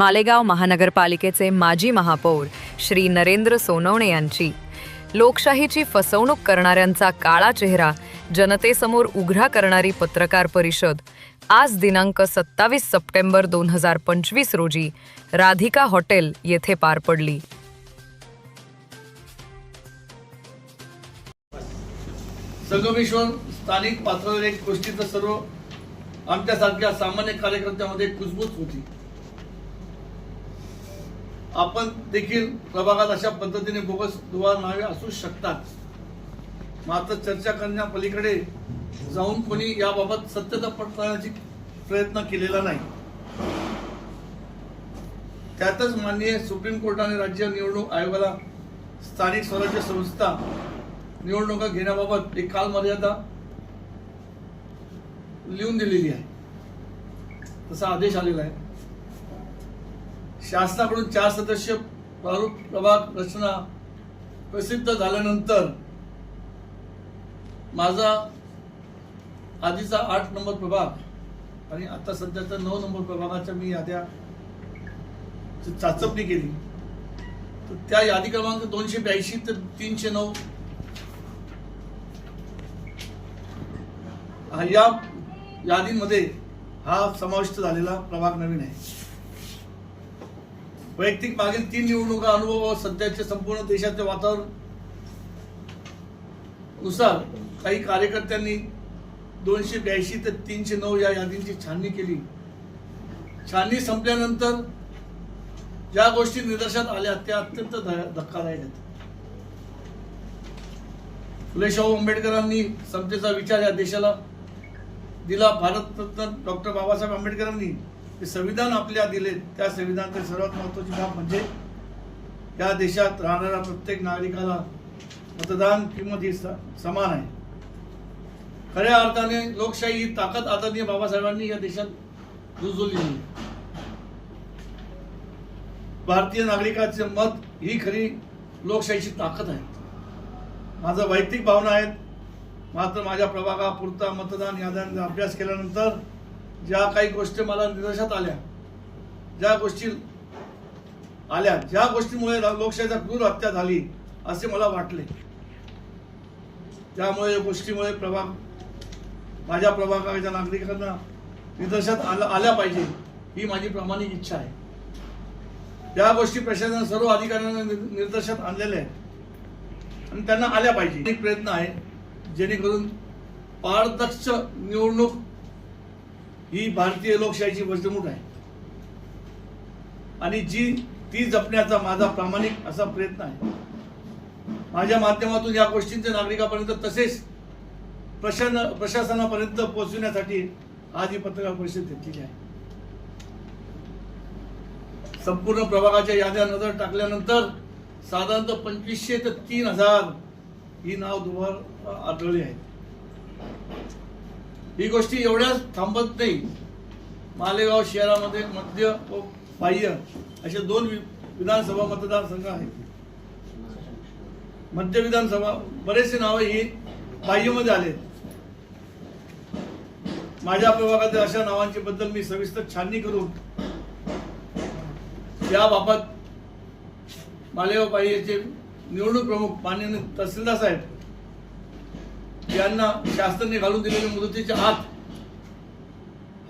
मालेगाव महानगरपालिकेचे माजी महापौर श्री नरेंद्र सोनवणे यांची. लोकशाहीची फसवणूक करणाऱ्यांचा काळा चेहरा जनतेसमोर उघडा करणारी पत्रकार परिषद आज दिनांक सत्तावीस सप्टेंबर दोन हजार पंचवीस रोजी राधिका हॉटेल येथे पार पडली. संगमेश्वर स्थानिक पातळीवर एक गोष्टीचं सर्व आमच्यासारख्या सामान्य कार्यकर्त्यामध्ये कुजबूज होती. आपण देखील प्रभागात अशा पद्धतीने बोगस दुवा नावे असू शकतात. मात्र चर्चा करण्या पलीकडे जाऊन कोणी याबाबत सत्यता पडताळण्याची प्रयत्न केलेला नाही. त्यातच माननीय सुप्रीम कोर्टाने राज्य निवडणूक आयोगाला स्थानिक स्वराज्य संस्था निवडणुका घेण्याबाबत एक कालमर्यादा लिहून दिलेली आहे. तसा आदेश आलेला आहे. शासनाकडून चार सदस्य प्रारूप प्रभाग रचना प्रसिद्ध झाल्यानंतर माझा आधीचा आठ नंबर प्रभाग आणि आता सध्याचा नऊ नंबर प्रभागाच्या मी याद्या चाचपणी केली. तर त्या यादी क्रमांक दोनशे ब्याऐंशी ते तीनशे नऊ या यादीमध्ये हा समाविष्ट झालेला प्रभाग नवीन आहे. वैयक्तिक मागील तीन निवडणुका अनुभव व सध्याचे संपूर्ण देशाचे वातावरणनुसार काही कार्यकर्त्यांनी दोनशे ब्याऐंशी ते तीनशे नऊ या यादींची छाननी केली. छाननी संपल्यानंतर ज्या गोष्टी निदर्शनात आल्या त्या अत्यंत धक्कादायक आहेत. फुले शाहू आंबेडकरांनी समतेचा विचार या देशाला दिला. भारतरत्न डॉक्टर बाबासाहेब आंबेडकरांनी जे संविधान आपल्या दिले त्या संविधानातील सर्वात महत्वाची बाब म्हणजे या देशात राहणाऱ्या प्रत्येक नागरिकाला मतदान किंमत ही समान आहे. खऱ्या अर्थाने लोकशाही ही ताकद आदरणीय बाबासाहेबांनी या देशात रुजवली आहे. भारतीय नागरिकाचे मत ही खरी लोकशाहीची ताकद आहे. माझं वैयक्तिक भावना आहेत. मात्र माझ्या प्रभागापुरता मतदान याद्यांचा अभ्यास केल्यानंतर ज्या काही गोष्टी मला निदर्शनात आल्या ज्या गोष्टी आल्या ज्या गोष्टीमुळे लोकशाहीचा क्रूर हत्या झाली असे मला वाटले. त्यामुळे या गोष्टीमुळे प्रभाग माझ्या प्रभागाच्या नागरिकांना निदर्शनात आलं आल्या पाहिजे ही माझी प्रामाणिक इच्छा आहे. त्या गोष्टी प्रशासन सर्व अधिकाऱ्यांना नि- निदर्शनात आणलेल्या आहेत. आणि त्यांना आल्या पाहिजे. एक प्रयत्न आहे जेणेकरून पारदर्श निवडणूक ही भारतीय लोकशाहीची वजमूट आहे. आणि जी ती जपण्याचा माझा प्रामाणिक असा प्रयत्न आहे. माझ्या माध्यमातून या गोष्टींचे नागरिकांपर्यंत तसेच प्रशासन प्रशासनापर्यंत पोहोचविण्यासाठी आज ही पत्रकार परिषद घेतलेली आहे. संपूर्ण प्रभागाच्या याद्या नजर टाकल्यानंतर साधारणतः पंचवीसशे ते तीन हजार ही नाव दुबार आढळली आहेत. ही गोष्टी एवढ्याच थांबत नाही. मालेगाव शहरामध्ये मध्य व बाह्य असे दोन वि- विधानसभा मतदारसंघ आहेत. मध्य विधानसभा बरेचसे नावं ही बाह्यमध्ये आले माझ्या प्रभागातील अशा नावांची बद्दल मी सविस्तर छाननी करून याबाबत मालेगाव पाहिजेचे निवडणूक प्रमुख माननीय तहसीलदार साहेब यांना शासनाने घालून दिलेल्या मुदतीच्या आत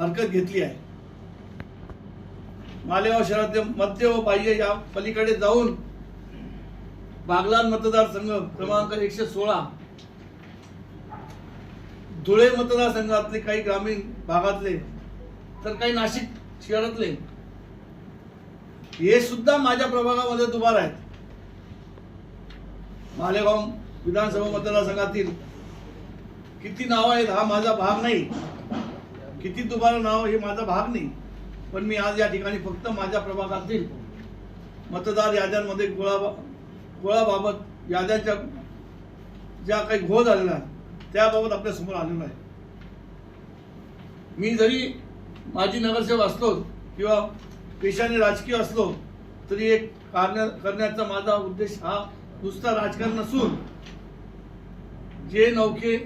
हरकत घेतली आहे. मालेगाव शहरातले मध्य व बाह्य या पलीकडे जाऊन बागलान मतदारसंघ क्रमांक एकशे सोळा धुळे मतदारसंघातले काही ग्रामीण भागातले तर काही नाशिक शहरातले हे सुद्धा माझ्या प्रभागामध्ये दुबार आहेत. मालेगाव विधानसभा मतदारसंघातील किती नाव आहेत हा माझा भाग नाही. किती तुम्हाला नाव हे माझा भाग नाही. पण मी आज या ठिकाणी फक्त माझ्या प्रभागातील मतदार याद्यांमध्ये गोळा गोळाबाबत याद्यांच्या ज्या काही घोळ झालेला आहे त्याबाबत आपल्यासमोर आलेलो आहे. मी जरी माजी नगरसेवक असलो किंवा पेशाने राजकीय असलो तरी एक कार्य करण्याचा माझा उद्देश हा नुसता राजकारण नसून जे नौके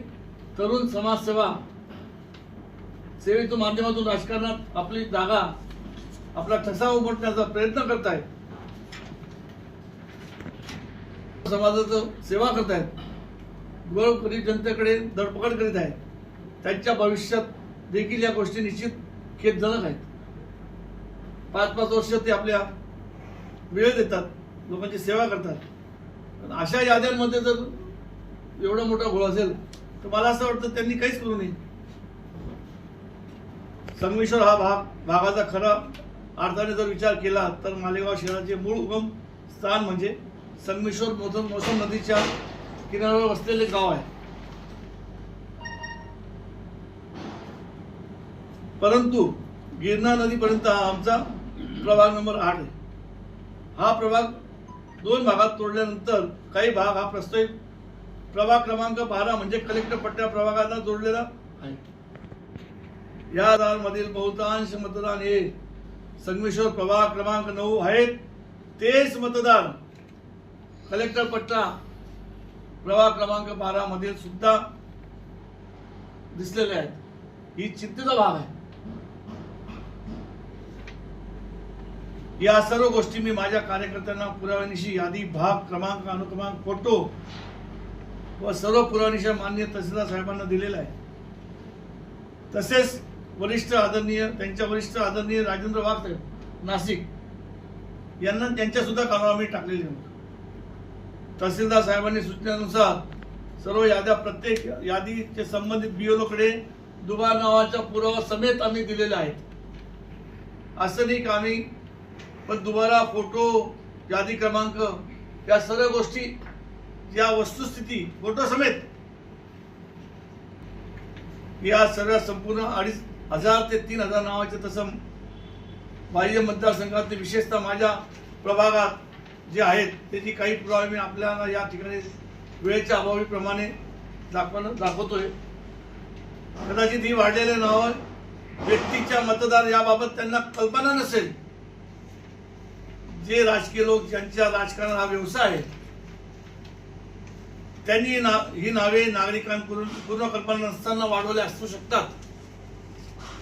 तरुण समाजसेवा सेवेच्या माध्यमातून राजकारणात आपली जागा आपला ठसा उमटण्याचा प्रयत्न करतायत. समाजाचं सेवा करतायत. गरीब जनतेकडे धडपकड करीत आहेत. त्यांच्या भविष्यात देखील या गोष्टी निश्चित खेदजनक आहेत. पाच पाच वर्ष ते आपल्या वेळ देतात लोकांची सेवा करतात. पण अशा याद्यांमध्ये जर एवढा मोठा घोळ असेल तर मला असं वाटतं त्यांनी काहीच करू नये. संगमेश्वर हा भाग भागाचा खरा अर्थाने जर विचार केला तर मालेगाव शहराचे मूळ उगम स्थान म्हणजे संगमेश्वर मोसम मोसम नदीच्या किनाऱ्यावर वसलेले गाव आहे. परंतु गिरणा नदीपर्यंत हा आमचा प्रभाग नंबर आठ आहे. हा प्रभाग दोन भागात तोडल्यानंतर काही भाग हा प्रस्तावित प्रभाग क्रमांक बारा म्हणजे कलेक्टर पट्ट्या प्रभागाला जोडलेला आहे. या मधील बहुतांश मतदान हे संगमेश्वर प्रभाग क्रमांक नऊ आहेत. तेच मतदार कलेक्टर पट्टा प्रभाग क्रमांक बारा मधील सुद्धा दिसलेले आहेत. ही चिंतेचा भाग आहे. या सर्व गोष्टी मी माझ्या कार्यकर्त्यांना पुराव्यानिशी यादी भाग क्रमांक अनुक्रमांक फोटो व सर्व पुराणीच्या मान्य तहसीलदार साहेबांना दिलेला आहे. तसेच वरिष्ठ आदरणीय त्यांच्या वरिष्ठ आदरणीय राजेंद्र वाघ साहेब नाशिक यांना त्यांच्या सुद्धा कानावर टाकलेले टाकलेली तहसीलदार साहेबांनी सूचनेनुसार सर्व याद्या प्रत्येक यादीचे संबंधित बीओलोकडे कडे दुबा नावाच्या पुरावा समेत आम्ही दिलेले आहेत. असं नाही का आम्ही पण दुबारा फोटो यादी क्रमांक या सर्व गोष्टी या वस्तुस्थिती फोटो समेत. या सर्व संपूर्ण अडीच हजार ते तीन हजार नावाचे तसं बाह्य मतदारसंघात विशेषतः माझ्या प्रभागात जे आहेत त्याची काही पुरावे मी आपल्याला या ठिकाणी वेळेच्या अभावीप्रमाणे दाखवणं दाखवतोय. कदाचित ही वाढलेले नावं व्यक्तीच्या मतदार याबाबत त्यांना कल्पना नसेल. जे राजकीय लोक ज्यांच्या राजकारण हा व्यवसाय आहे त्यांनी ना ही नावे नागरिकांकडून पूर्ण कल्पना नसताना वाढवले असू शकतात.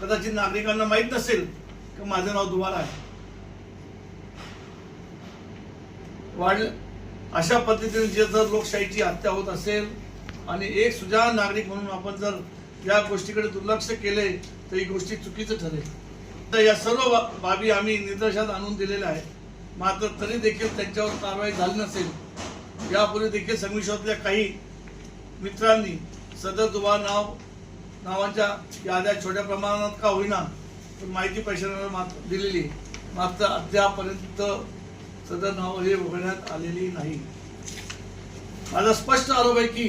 कदाचित नागरिकांना माहीत नसेल की माझं नाव दुवार आहे. वाढ अशा पद्धतीने जे जर लोकशाहीची हत्या होत असेल आणि एक सुजाण नागरिक म्हणून आपण जर या गोष्टीकडे दुर्लक्ष केले तर ही गोष्टी चुकीचं ठरेल. तर या सर्व बा- बाबी आम्ही निदर्शनात आणून दिलेल्या आहेत. मात्र तरी देखील त्यांच्यावर कारवाई झाली नसेल यापूर्वी देखील संमिश्रातल्या काही मित्रांनी सदर दुवा नाव नावांच्या याद्या छोट्या प्रमाणात का होईना पण माहिती प्रशासनाला मात्र दिलेली मात्र अद्यापर्यंत सदर नाव हे उघडण्यात आलेली नाही. माझा स्पष्ट आरोप आहे की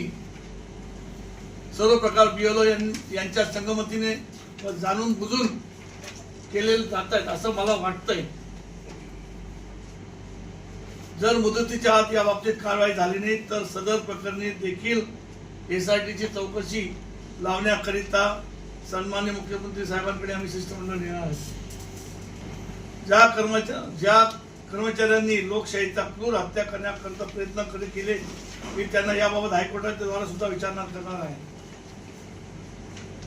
सर्व प्रकार बिओलो यांच्या संगमतीने जाणून बुजून केलेले जात आहेत असं मला वाटतंय. जर मुदतीच्या आत या बाबतीत कारवाई झाली नाही तर सदर प्रकरणी देखील एसआयटीची चौकशी लावण्याकरिता सन्मान्य मुख्यमंत्री साहेबांकडे आम्ही शिष्टमंडळ नेणार आहोत. ज्या कर्मचार ज्या कर्मचाऱ्यांनी लोकशाहीचा क्रूर हत्या करण्याकरता प्रयत्न कधी केले मी त्यांना याबाबत हायकोर्टाच्या द्वारा सुद्धा विचारणा करणार आहे.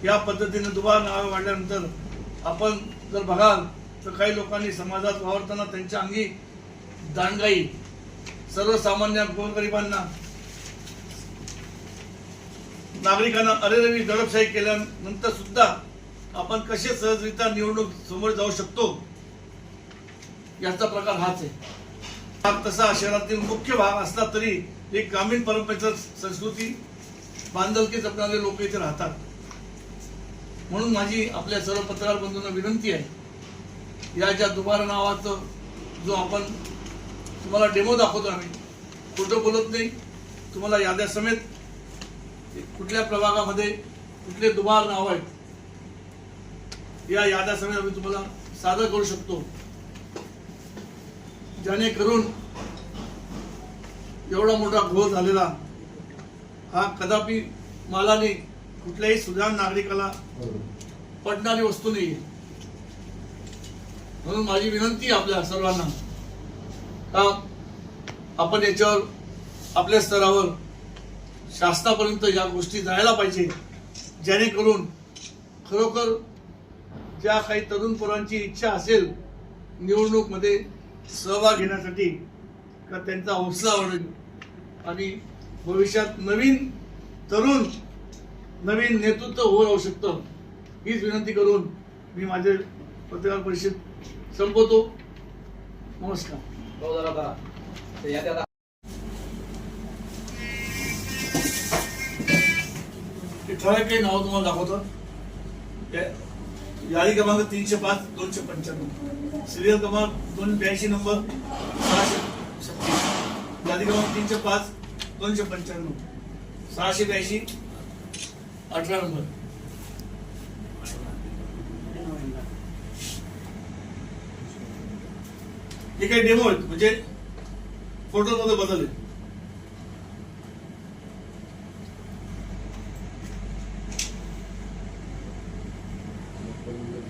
या पद्धतीने दुबार नावे वाढल्यानंतर आपण जर बघाल तर काही लोकांनी समाजात वावरताना त्यांच्या अंगी दांडगाई सर्वसामान्य गोरगरिबांना नागरिकांना अरेरवी दडपशाही केल्यानंतर सुद्धा आपण कसे सहजरित्या निवडणूक समोर जाऊ शकतो? याचा प्रकार हाच आहे. हा तसा शहरातील मुख्य भाग असला तरी एक ग्रामीण परंपरेचा संस्कृती बांधलकी जपणारे लोक इथे राहतात. म्हणून माझी आपल्या सर्व पत्रकार बंधूंना विनंती आहे या ज्या दुबारा नावाचं जो आपण तुम्हाला डेमो दाखवतो आम्ही. खोटं बोलत नाही. तुम्हाला याद्या समेत कुठल्या प्रभागामध्ये कुठले दुबार नाव आहेत या याद्या समेत आम्ही तुम्हाला सादर करू शकतो. जेणेकरून एवढा मोठा घोळ झालेला हा कदापि मालाने कुठल्याही सुजाण नागरिकाला पडणारी वस्तू नाही म्हणून माझी विनंती आपल्या सर्वांना. का आपण याच्यावर आपल्या स्तरावर शासनापर्यंत या गोष्टी जायला पाहिजे जेणेकरून खरोखर ज्या काही तरुण पोरांची इच्छा असेल निवडणूकमध्ये सहभाग घेण्यासाठी का त्यांचा हौसला वाढेल. आणि भविष्यात नवीन तरुण नवीन नेतृत्व होऊ राहू शकतं. हीच विनंती करून मी माझे पत्रकार परिषद संपवतो. नमस्कार. यादी क्रमांक तीनशे पाच दोनशे पंच्याण्णव सिरियल क्रमांक दोन ब्याऐंशी नंबर सहाशे छत्तीस यादी क्रमांक तीनशे पाच दोनशे पंच्याण्णव सहाशे ब्याऐंशी अठरा नंबर। हे काही डेमो आहेत. म्हणजे फोटो मध्ये बदल आहेत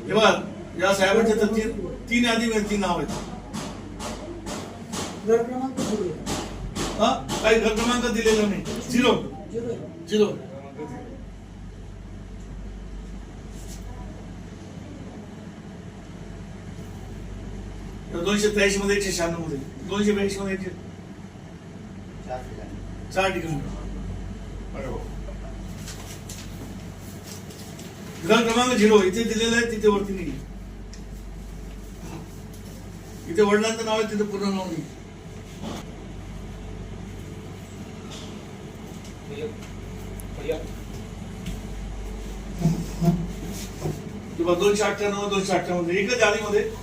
हे बघा या साहेबांच्या तर तीन तीन यादी तीन नाव आहेत. घर क्रमांक. हा? काही घर क्रमांक दिलेला नाही. झिरो. झिरो. दोनशे त्र्याऐंशी मध्ये एकशे शहाण्णवमध्ये. दोनशे ब्याऐंशी मध्ये एकशे चार ठिकाणी. घर क्रमांक झिरो इथे दिलेलं आहे तिथे वरती नाही इथे वडिलांचं नाव आहे तिथे पूर्ण नाव नाही किंवा दोनशे अठ्ठ्याण्णव दोनशे अठ्ठ्याण्णवमध्ये एकच यादीमध्ये ते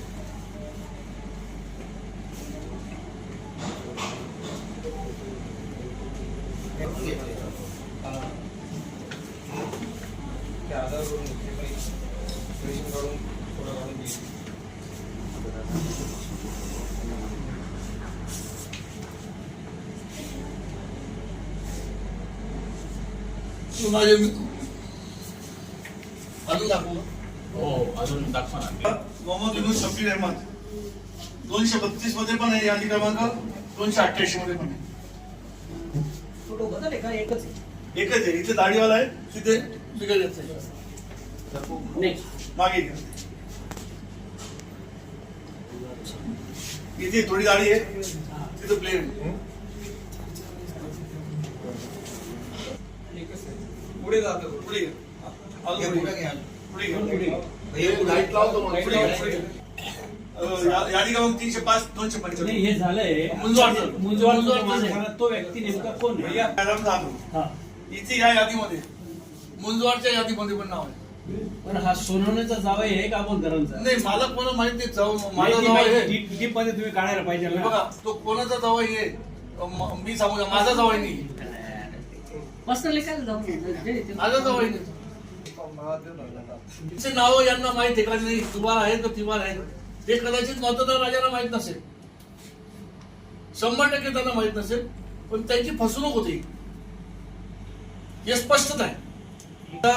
आधार करून घेतले पाहिजे रेशन काढून थोडं काढून घे. माझे अजून दाखवू हो अजून दाखवा ना मोहम्मद युनुस शफीर अहमद दोनशे बत्तीसमध्ये पण आहे यादी क्रमांक दोनशे अठ्ठ्याऐंशी मध्ये पण आहे का एकच आहे. एकच आहे. इथे दाढीवाला आहे तिथे आहे नेक्स्ट मागे. इथे थोडी दाढी आहे. तिथे प्लेन पुढे जातो पुढे पुढे. पुढे. लाइट लावतो पुढे यादी क्रमांक तीनशे पाच दोनशे नाही पंच्याण्णव हे झालंय. मुंजवाड तो व्यक्ती नेमका कोण. हा. इथे या यादीमध्ये. मुंजवाडच्या यादीमध्ये पण नाव आहे. पण हा सोनवण्याचा जावई आहे का बोलकरांचा? नाही मला कोणा माहीत नाही जाऊ माझा माहिती जावई माहिती. आहे. डीप- डीपमध्ये तुम्ही काढायला पाहिजे ना. बघा तो कोणाचा जावई आहे? म- सांगू माझा जावई नाही. पर्सनली काय जाऊन जे ते- माझा जावई नाही. नाव यांना माहीत आहे का नाही? दुबार आहे का तिबार आहे हे कदाचित मतदार राजाला माहीत नसेल. शंभर टक्के त्यांना माहीत नसेल पण त्यांची फसवणूक होती. हे स्पष्टच आहे. आता,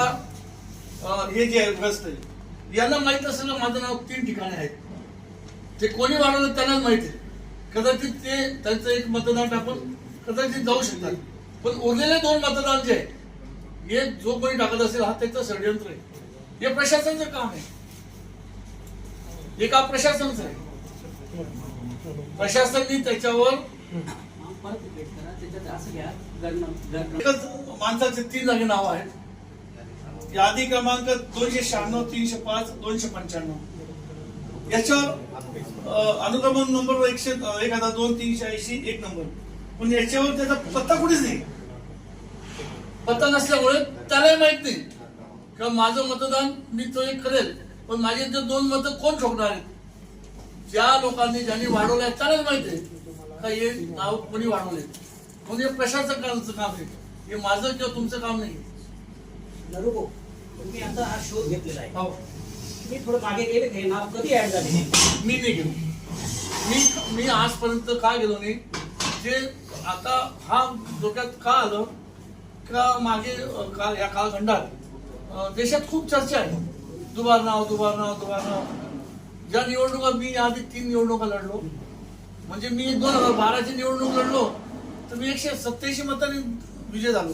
हे जे आहे ग्रस्त आहे यांना माहीत असलेलं माझं नाव तीन ठिकाणे आहेत ते कोणी वाढवलं त्यांनाच माहिती आहे. कदाचित ते त्यांचं एक मतदान टाकून कदाचित जाऊ शकतात. पण उरलेले दोन मतदान जे आहे हे जो कोणी टाकत असेल हा त्याचं षडयंत्र आहे. हे प्रशासनाचं काम आहे. हे काम आहे? प्रशासननी त्याच्यावर माणसाचे तीन जागे नाव आहेत. यादी क्रमांक दोनशे शहाण्णव तीनशे पाच दोनशे पंच्याण्णव. याच्यावर अं, अनुक्रमण नंबर एकशे एक हजार दोन तीनशे ऐंशी एक नंबर. पण याच्यावर त्याचा पत्ता कुठेच नाही. पत्ता नसल्यामुळे त्यालाही माहीत नाही. किंवा माझं मतदान मी तो एक करेल. पण माझे ते दोन मतं कोण ठोकणार? आहेत ज्या लोकांनी ज्यांनी वाढवलं आहे त्यालाच माहिती आहे. का हे नाव कोणी वाढवले म्हणून हे प्रशासकांचं काम आहे? हे माझं किंवा तुमचं काम नाही. तुम्ही आता हा शोध घेतलेला आहे. हो. मी थोडं मागे गेले हे नाव कधी ऍड झाले? मी नाही गेलो. मी मी आजपर्यंत का गेलो नाही? जे आता हा डोक्यात का आलं? का मागे या कालखंडात देशात खूप चर्चा आहे. दुबार नाव दुबार नाव दुबार नाव. ज्या निवडणुका मी आधी तीन निवडणुका लढलो. म्हणजे मी दोन हजार बाराची निवडणूक लढलो तर मी एकशे सत्याऐंशी मतांनी विजय झालो.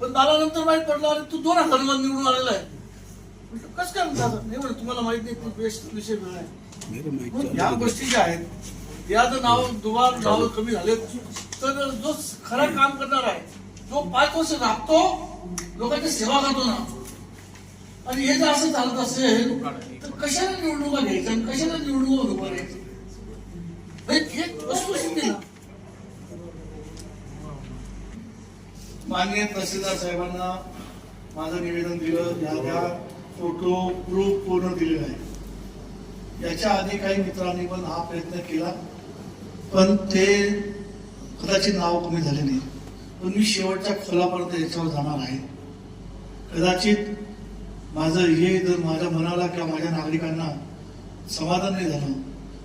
पण मला नंतर माहीत पडलं अरे तू दोन हजार निवडून आलेला आहे. म्हटलं कसं काय म्हणता नाही म्हणे तुम्हाला माहीत नाही तू बेस्ट विषय म्हणून या गोष्टी ज्या आहेत या जर नाव दुबार नाव कमी झाले तर जो खरा काम करणार आहे जो पाच वर्ष राबतो लोकांची सेवा करतो ना. आणि हे जर असं चालत असेल तर कशाला निवडणुका घ्यायच्या आणि कशाला निवडणुका उभं राहायचं म्हणजे हे वस्तुस्थिती ना. माननीय तहसीलदार साहेबांना माझं निवेदन दिलं या त्या फोटो प्रूफ पूर्ण दिलेला आहे याच्या आधी काही मित्रांनी पण हा प्रयत्न केला पण ते कदाचित नाव कमी झाले नाही. पण मी शेवटच्या खोलापर्यंत याच्यावर जाणार आहे. कदाचित माझं हे जर माझ्या मनाला किंवा माझ्या नागरिकांना समाधान नाही झालं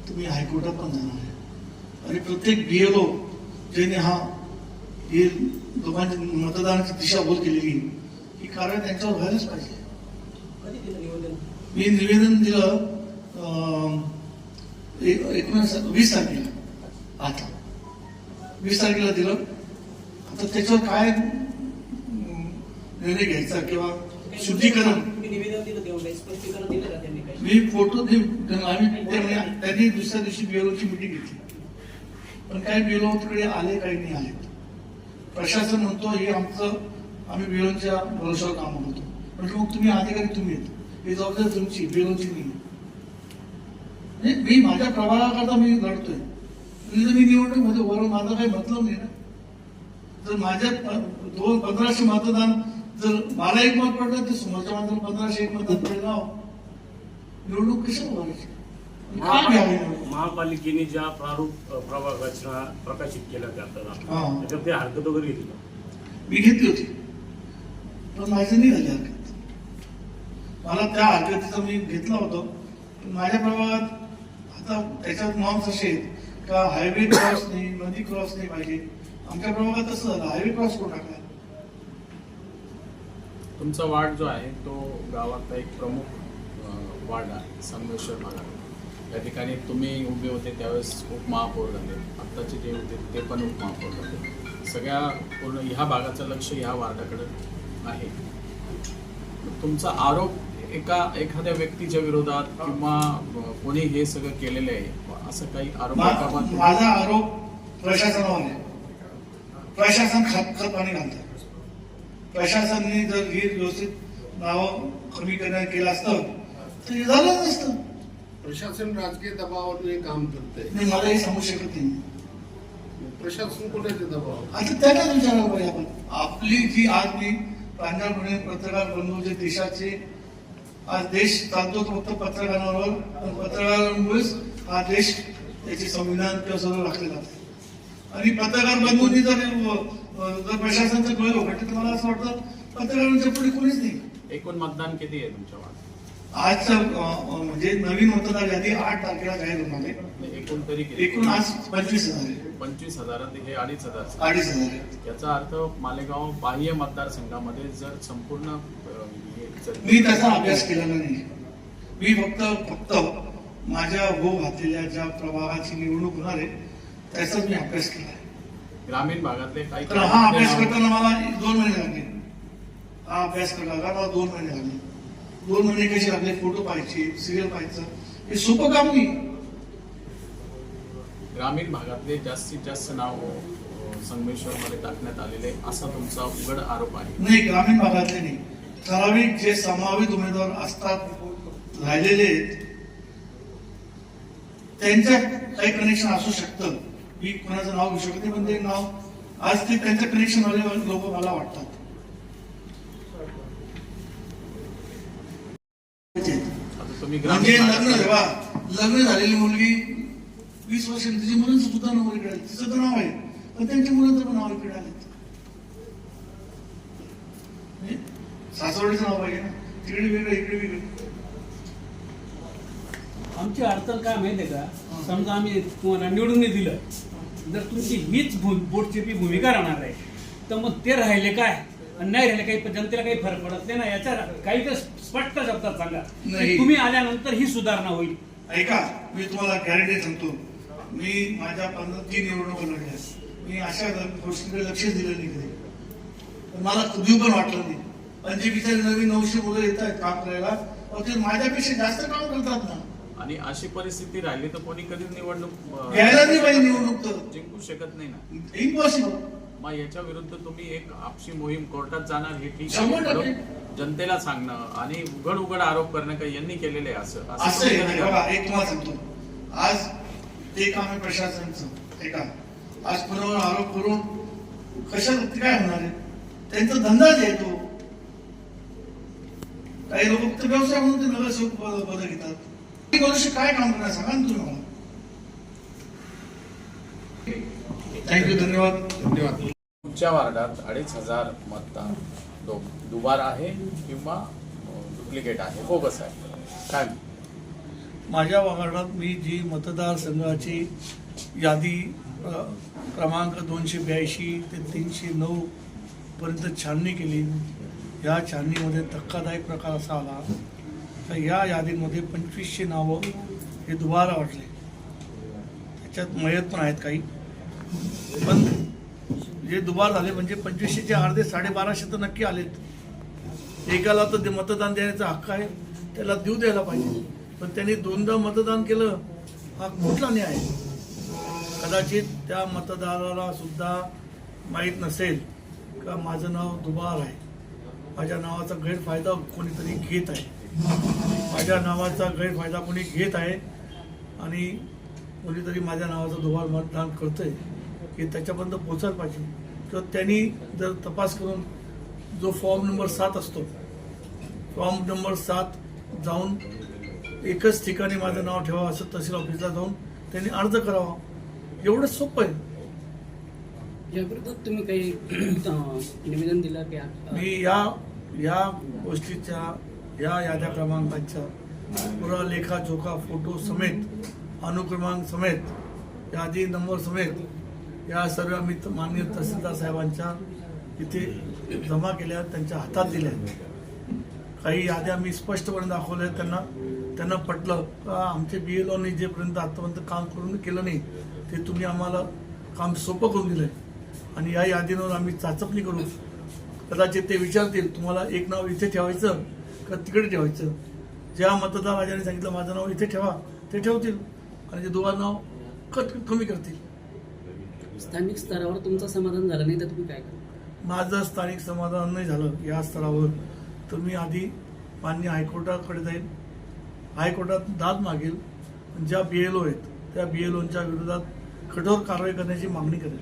तर मी हायकोर्टात पण जाणार आहे. आणि प्रत्येक बीएलओ ज्याने हा ही लोकांची मतदानाची दिशाभूल केलेली ही कारवाई त्यांच्यावर व्हायलाच पाहिजे. मी निवेदन दिलं एकोणीस वीस तारखेला. आता. वीस तारखेला दिलं. आता त्याच्यावर काय निर्णय घ्यायचा किंवा शुद्धीकरण मी फोटो आम्ही त्यांनी दुसऱ्या दिवशी बिओची मिटिंग घेतली. पण काही बिओ तिकडे आले काही नाही आले. प्रशासन म्हणतो हे आमचं आम्ही बिओच्या भरोशावर काम करतो. म्हणजे मग तुम्ही अधिकारी तुम्ही आहेत. ही जबाबदारी तुमची बिओची नाही. म्हणजे मी माझ्या प्रभागाकरता मी लढतोय. म्हणजे मी निवडणूकमध्ये वरून माझा काही मतलब नाही ना. जर माझ्या दोन पंधराशे मतदान जर मला एक मत पडलं तर समोरच्या माणसाला पंधराशे एक मतदान पडलं ना निवडणूक कशा व्हायची? महापालिकेने ज्या प्रारूप अ, प्रभाग रचना प्रकाशित केल्या. आता त्याच्यात ते हरकत वगैरे घेतली? मी घेतली होती. पण माझी नाही झाली हरकत. मला त्या हरकतीचा मी घेतला होतो. पण माझ्या प्रभागात आता त्याच्यात नॉर्म्स असे आहेत का हायवे क्रॉस नाही नदी क्रॉस नाही पाहिजे. आमच्या प्रभागात तसं झालं हायवे क्रॉस करून टाकला तुमचा वार्ड जो आहे तो गावातला एक प्रमुख वार्ड आहे संगमेश्वर भागात. या ठिकाणी तुम्ही उभे होते त्यावेळेस उपमहापौर झाले. आत्ताचे जे होते ते पण उपमहापौर झाले. सगळ्या पूर्ण ह्या भागाचं लक्ष ह्या वार्डाकडे आहे. तुमचा आरोप एका एखाद्या व्यक्तीच्या विरोधात किंवा कोणी हे सगळं केलेलं आहे असं काही आरोप माझा आरोप प्रशासनावर प्रशासन खात खात पाणी घालतं. प्रशासनाने जर ही व्यवस्थित नाव कमी करण्यात केलं असतं तर हे झालं नसतं. प्रशासन राजकीय दबावातून हे काम करतंय. नाही मला हे सांगू शकत नाही. प्रशासन कुठे दबाव आता त्यालाच विचारायला पाहिजे आपण. आपली जी आज मी प्रांजळपणे पत्रकार बंधू जे देशाचे आज देश चालतो फक्त पत्रकारांवर पण पत्रकारांमुळेच हा देश त्याचे संविधान किंवा सगळं राखलेलं आणि पत्रकार बंधूंनी जर जर प्रशासनाचं डोळे उघडले तर मला असं वाटतं पत्रकारांच्या पुढे कोणीच नाही. एकूण मतदान किती आहे तुमच्या आजचं म्हणजे नवीन मतदार यादी आठ तारखेला जाहीर होणार आहे. एकूण तरी किती? एकूण आज पंचवीस हजार आहे. पंचवीस हजारात हे अडीच हजार. अडीच हजार आहे. याचा अर्थ मालेगाव बाह्य मतदारसंघामध्ये जर संपूर्ण अ, हे जर- मी त्याचा अभ्यास केलेला नाही. मी फक्त फक्त माझ्या गो घातलेल्या ज्या प्रभागाची निवडणूक होणार आहे त्याचाच मी अभ्यास केला आहे. ग्रामीण भागातले काही तर हा अभ्यास करताना मला दोन महिने लागले. हा अभ्यास मला दोन महिने लागले. दोन महिने कसे लागले फोटो पाहायचे सिरियल पाहायचं हे सोपं काम नाही. ग्रामीण भागातले जास्तीत जास्त नाव संगमेश्वर मध्ये टाकण्यात आलेले असा तुमचा उघड आरोप आहे? नाही ग्रामीण भागातले नाही. ठराविक जे संभावित उमेदवार असतात राहिलेले त्यांच्या काही कनेक्शन असू शकतं. मी कोणाचं नाव घेऊ शकत नाही. पण ते नाव आज ते त्यांचं कनेक्शन वाले लोक मला वाटतात. म्हणजे लग्न जेव्हा लग्न झालेली मुलगी वीस वर्ष तिची मुलांचं सुद्धा नाव इकडे आले. तिचं तर नाव आहे. पण त्यांच्या मुलांचं पण नाव इकडे आले. सासवडीचं नाव पाहिजे ना? तिकडे वेगळं इकडे वेगळं. आमची अडचण काय माहितीये का? समजा आम्ही तुम्हाला निवडून नाही दिलं. जर तुमची हीच बोटचेपी भूमिका राहणार आहे तर मग ते राहिले काय? आणि नाही राहिले काही जनतेला काही फरक पडत नाही ना याच्या काही तर स्पष्ट शब्दात सांगा. नाही. तुम्ही आल्यानंतर ही सुधारणा होईल. ऐका मी तुम्हाला गॅरंटी सांगतो. मी माझ्या पंधरा तीन निवडणुका लढल्या मी अशा गोष्टीकडे लक्षच दिलं नाही कधी. पण मला कधी पण वाटलं नाही. बिचारे नवीन नऊशे मुलं येत आहेत काम करायला ते माझ्यापेक्षा जास्त काम करतात ना. आणि अशी परिस्थिती राहिली तर कोणी कधीच निवडणूक घ्यायला नाही पाहिजे निवडणूक तर. जिंकू शकत नाही ना. इम्पॉसिबल मग याच्या विरुद्ध तुम्ही एक आपशी मोहीम कोर्टात जाणार हे ठीक शंभर आहे टक्के. जनतेला सांगणं आणि उघड उघड आरोप करणं का यांनी केलेले आहे असं. असं आहे. बघा एक तुम्हाला सांगतो. आज ते काम आहे प्रशासनाचं ऐका आज कुणावर आरोप करून कशाला ते काय होणार आहे? त्यांचा धंदाच आहे तो. काही लोक फक्त व्यवसाय म्हणून ते नगरसेवक पद पद घेतात. एक वर्ष काय काम करणार सांगा ना तुम्ही थँक्यू धन्यवाद. धन्यवाद. तुमच्या वार्डात अडीच हजार मतदार दो दुबार आहे किंवा डुप्लिकेट आहे? बोगस आहे. काय? माझ्या वार्डात मी जी मतदारसंघाची यादी अ, क्रमांक दोनशे ब्याऐंशी ते तीनशे नऊ पर्यंत छाननी केली. या छाननीमध्ये धक्कादायक प्रकार असा आला तर या यादीमध्ये पंचवीसशे नावं हे दुबारा वाटले. त्याच्यात मयत पण आहेत काही. पण जे दुबार झाले म्हणजे पंचवीसशेचे अर्धे साडेबाराशे तर नक्की आलेत. एकाला तर ते मतदान देण्याचा हक्क आहे त्याला देऊ द्यायला पाहिजे. पण त्यांनी दोनदा मतदान केलं हा कुठला न्याय? कदाचित त्या मतदाराला सुद्धा माहीत नसेल का माझं नाव दुबार आहे. माझ्या नावाचा गैरफायदा कोणीतरी घेत आहे. माझ्या नावाचा गैरफायदा कोणी घेत आहे आणि कोणीतरी माझ्या नावाचं दुबार मतदान करतंय की त्याच्यापर्यंत पोचायला पाहिजे. किंवा त्यांनी जर तपास करून जो फॉर्म नंबर सात असतो फॉर्म नंबर सात जाऊन एकच ठिकाणी माझं नाव ठेवा असं तहसील ऑफिसला जाऊन त्यांनी अर्ज करावा. एवढं सोपं आहे. तुम्ही काही निवेदन दिलं की मी या या गोष्टीच्या या याद्या क्रमांकाच्या पुरा लेखा जोखा फोटो समेत अनुक्रमांक समेत यादी नंबर समेत या सर्व मित्र त- माननीय तहसीलदार साहेबांच्या इथे जमा केल्या त्यांच्या हातात दिल्या काही याद्या मी स्पष्टपणे दाखवल्या त्यांना त्यांना पटलं का आमचे बी एल ओने जेपर्यंत आतापर्यंत काम करून केलं नाही ते तुम्ही आम्हाला काम सोपं करून दिलंय. आणि या यादींवर आम्ही चाचपणी करू. कदाचित ते विचारतील तुम्हाला एक नाव इथे ठेवायचं का तिकडे ठेवायचं. ज्या मतदार राजाने सांगितलं माझं नाव इथे ठेवा ते ठेवतील. आणि जे दोघा नाव कट कमी करतील. स्थानिक स्तरावर तुमचं समाधान झालं नाही तर तुम्ही काय करा माझं स्थानिक समाधान नाही झालं या स्तरावर. तर मी आधी मान्य हायकोर्टाकडे जाईल हायकोर्टात दाद मागेल. ज्या बी एल ओ आहेत त्या बी एल ओच्या विरोधात कठोर कारवाई करण्याची मागणी करेल.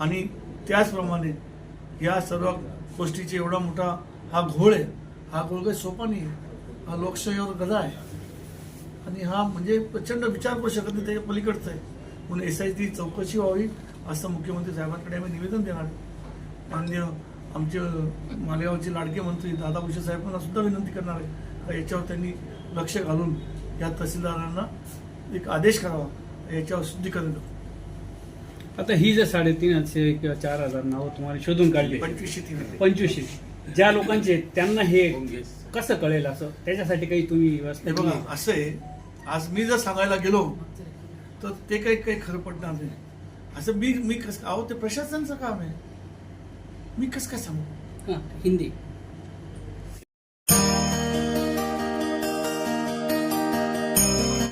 आणि त्याचप्रमाणे या सर्व गोष्टीची एवढा मोठा हा घोळ आहे. हा घोळ काही सोपा नाही. आहे हा लोकशाहीवर गदा आहे. आणि हा म्हणजे प्रचंड विचार करू शकत नाही त्याच्या पलीकडचं आहे. म्हणून एस आय टी चौकशी व्हावी असं मुख्यमंत्री साहेबांकडे आम्ही निवेदन देणार. मान्य आमचे मालेगावचे लाडके मंत्री दादा भुसे साहेबांना सुद्धा विनंती करणार आहे. याच्यावर त्यांनी लक्ष घालून या तहसीलदारांना एक आदेश करावा. याच्यावर शुद्धीकरण. आता ही जर साडेतीनशे किंवा चार हजार नावं तुम्हाला शोधून काढली पंचवीसशे तीन पंचवीसशे. ज्या लोकांचे त्यांना हे कसं कळेल असं? त्याच्यासाठी काही तुम्ही हे व्यवस्था बघा? असं आहे. आज मी जर सांगायला गेलो तर ते काही काही खरं पडणार नाही. असं मी मी कसं अहो ते प्रशासनाचं काम आहे. मी कसं काय सांगू? हां हिंदी.